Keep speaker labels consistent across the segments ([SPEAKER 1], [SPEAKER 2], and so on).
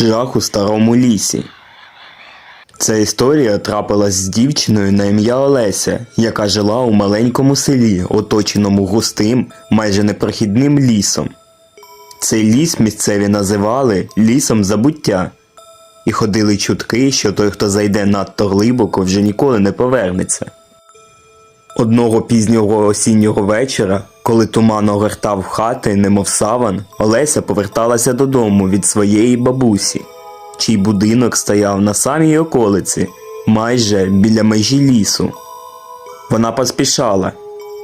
[SPEAKER 1] Жах у старому лісі. Ця історія трапилась з дівчиною на ім'я Олеся, яка жила у маленькому селі, оточеному густим, майже непрохідним лісом. Цей ліс місцеві називали лісом забуття, і ходили чутки, що той, хто зайде надто глибоко, вже ніколи не повернеться. Одного пізнього осіннього вечора, коли туман огортав хати, немов саван, Олеся поверталася додому від своєї бабусі, чий будинок стояв на самій околиці, майже біля межі лісу. Вона поспішала,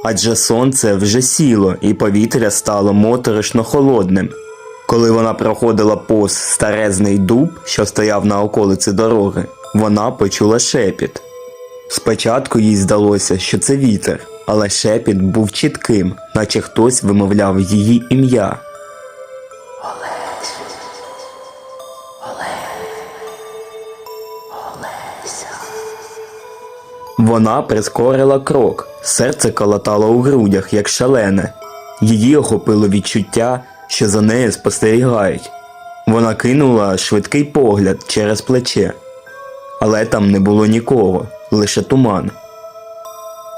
[SPEAKER 1] адже сонце вже сіло і повітря стало моторошно холодним. Коли вона проходила повз старезний дуб, що стояв на околиці дороги, вона почула шепіт. Спочатку їй здалося, що це вітер, але шепіт був чітким, наче хтось вимовляв її ім'я. Вона прискорила крок, серце калатало у грудях, як шалене. Її охопило відчуття, що за нею спостерігають. Вона кинула швидкий погляд через плече, але там не було нікого, лише туман.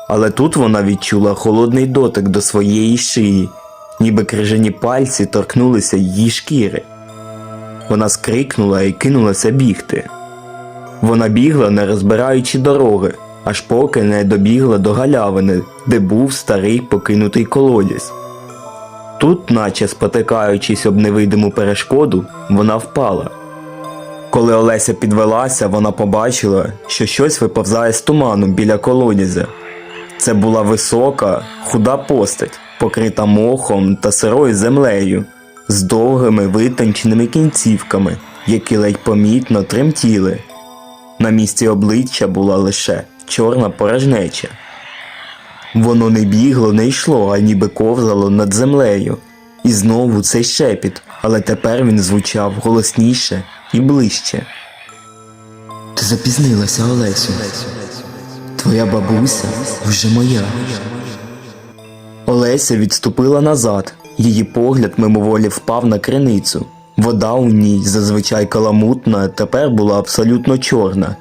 [SPEAKER 1] Але тут вона відчула холодний дотик до своєї шиї, ніби крижані пальці торкнулися її шкіри. Вона скрикнула і кинулася бігти. Вона бігла, не розбираючи дороги, аж поки не добігла до галявини, де був старий покинутий колодязь. Тут, наче спотикаючись об невидиму перешкоду, вона впала. Коли Олеся підвелася, вона побачила, що щось виповзає з туману біля колодязя. Це була висока, худа постать, покрита мохом та сирою землею, з довгими витонченими кінцівками, які ледь помітно тремтіли. На місці обличчя була лише чорна порожнеча. Воно не бігло, не йшло, а ніби ковзало над землею. І знову цей шепіт, але тепер він звучав голосніше і ближче. Ти запізнилася, Олесю. Твоя бабуся вже моя. Олеся відступила назад. Її погляд мимоволі впав на криницю. Вода у ній, зазвичай каламутна, тепер була абсолютно чорна.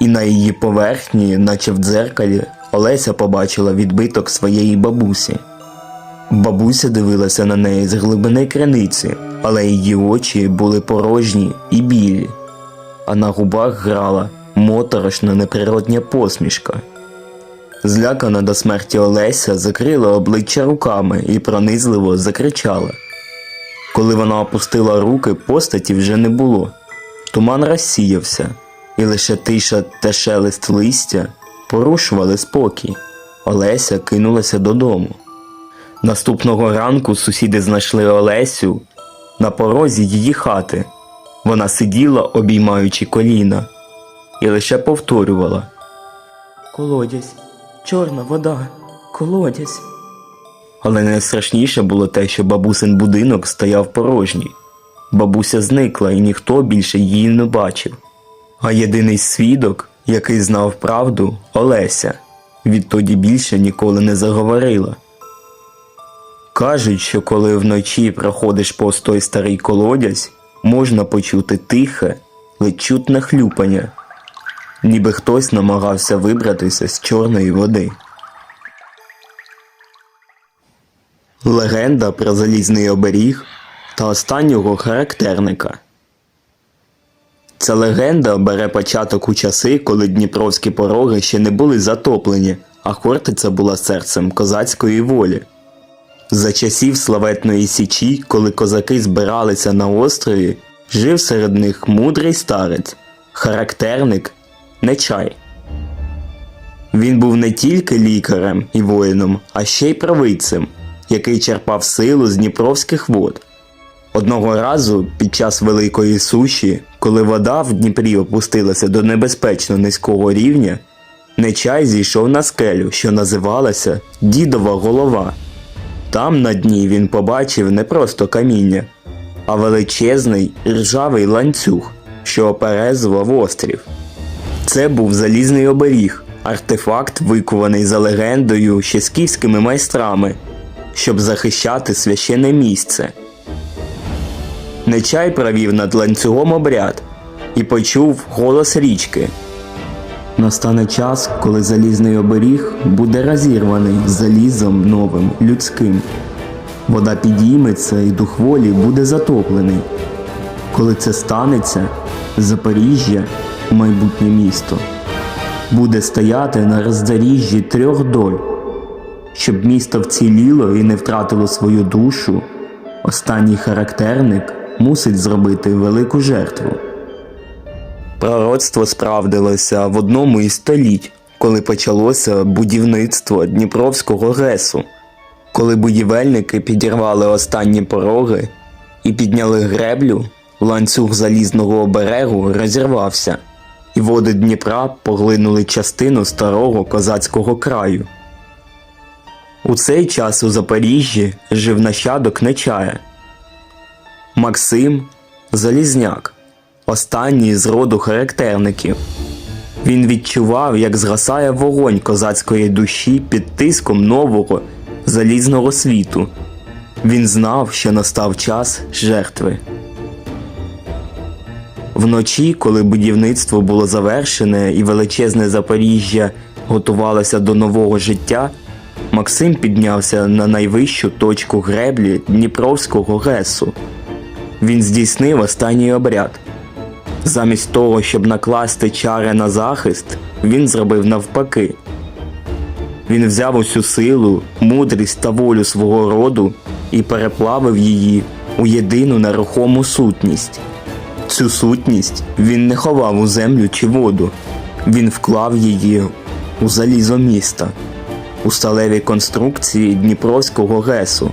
[SPEAKER 1] І на її поверхні, наче в дзеркалі, Олеся побачила відбиток своєї бабусі. Бабуся дивилася на неї з глибини криниці, але її очі були порожні і білі, а на губах грала моторошна неприродня посмішка. Злякана до смерті Олеся закрила обличчя руками і пронизливо закричала. Коли вона опустила руки, постаті вже не було. Туман розсіявся, і лише тиша та шелест листя порушували спокій. Олеся кинулася додому. Наступного ранку сусіди знайшли Олесю на порозі її хати. Вона сиділа, обіймаючи коліна, і лише повторювала Колодязь, чорна вода, колодязь. Але найстрашніше було те, що бабусин будинок стояв порожній. Бабуся зникла і ніхто більше її не бачив. А єдиний свідок, який знав правду, Олеся, відтоді більше ніколи не заговорила. Кажуть, що коли вночі проходиш повз той старий колодязь, можна почути тихе, ледь чутне хлюпання, ніби хтось намагався вибратися з чорної води. Легенда про залізний оберіг та останнього характерника. Ця легенда бере початок у часи, коли дніпровські пороги ще не були затоплені, а Хортиця була серцем козацької волі. За часів славетної січі, коли козаки збиралися на острові, жив серед них мудрий старець, характерник Нечай. Він був не тільки лікарем і воїном, а ще й провидцем, який черпав силу з дніпровських вод. Одного разу під час великої суші, коли вода в Дніпрі опустилася до небезпечно низького рівня, Нечай зійшов на скелю, що називалася Дідова голова. Там на дні він побачив не просто каміння, а величезний ржавий ланцюг, що оперезував острів. Це був залізний оберіг, артефакт, викований за легендою ще скіфськими майстрами, щоб захищати священне місце. Нечай провів над ланцюгом обряд і почув голос річки. Настане час, коли залізний оберіг буде розірваний залізом новим людським. Вода підійметься і дух волі буде затоплений. Коли це станеться, Запоріжжя, майбутнє місто, буде стояти на роздоріжжі трьох доль. Щоб місто вціліло і не втратило свою душу, останній характерник мусить зробити велику жертву. Пророцтво справдилося в одному із століть, коли почалося будівництво Дніпровського ГЕСу, коли будівельники підірвали останні пороги і підняли греблю, ланцюг залізного оберегу розірвався, води Дніпра поглинули частину старого козацького краю. У цей час у Запоріжжі жив нащадок Нечая. Максим Залізняк, останній з роду характерників. Він відчував, як згасає вогонь козацької душі під тиском нового залізного світу. Він знав, що настав час жертви. Вночі, коли будівництво було завершене і величезне Запоріжжя готувалося до нового життя, Максим піднявся на найвищу точку греблі Дніпровського ГЕСу. Він здійснив останній обряд. Замість того, щоб накласти чари на захист, він зробив навпаки. Він взяв усю силу, мудрість та волю свого роду і переплавив її у єдину нерухому сутність. Цю сутність він не ховав у землю чи воду, він вклав її у залізо міста, у сталеві конструкції Дніпровського ГЕСу,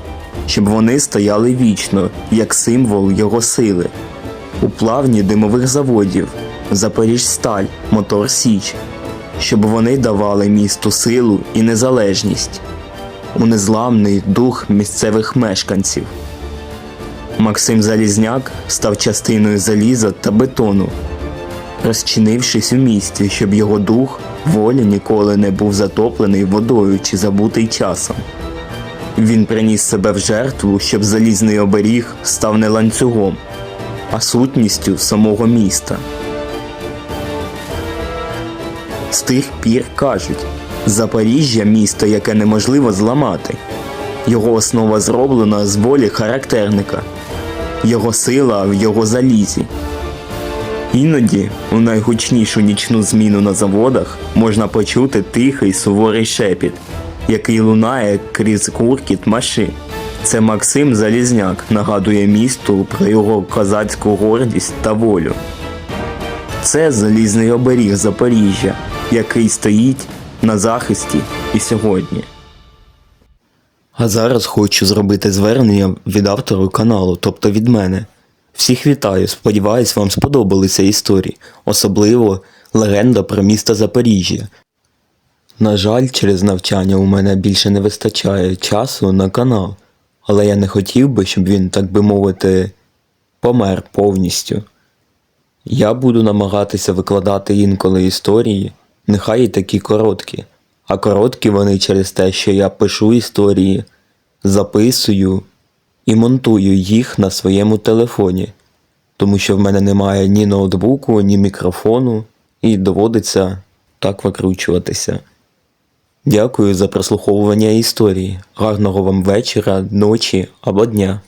[SPEAKER 1] щоб вони стояли вічно, як символ його сили, у плавні димових заводів, Запоріжсталь, Мотор Січ, щоб вони давали місту силу і незалежність, у незламний дух місцевих мешканців. Максим Залізняк став частиною заліза та бетону, розчинившись у місті, щоб його дух волі ніколи не був затоплений водою чи забутий часом. Він приніс себе в жертву, щоб залізний оберіг став не ланцюгом, а сутністю самого міста. З тих пір кажуть, Запоріжжя місто, яке неможливо зламати. Його основа зроблена з волі характерника, його сила в його залізі. Іноді, у найгучнішу нічну зміну на заводах, можна почути тихий суворий шепіт, який лунає крізь гуркіт машин. Це Максим Залізняк нагадує місту про його козацьку гордість та волю. Це залізний оберіг Запоріжжя, який стоїть на захисті і сьогодні. А зараз хочу зробити звернення від автору каналу, тобто від мене. Всіх вітаю, сподіваюсь, вам сподобалися історії, особливо легенда про місто Запоріжжя. На жаль, через навчання у мене більше не вистачає часу на канал, але я не хотів би, щоб він, так би мовити, помер повністю. Я буду намагатися викладати інколи історії, нехай і такі короткі, а короткі вони через те, що я пишу історії, записую і монтую їх на своєму телефоні, тому що в мене немає ні ноутбуку, ні мікрофону, і доводиться так викручуватися. Дякую за прослуховування історії. Гарного вам вечора, ночі або дня.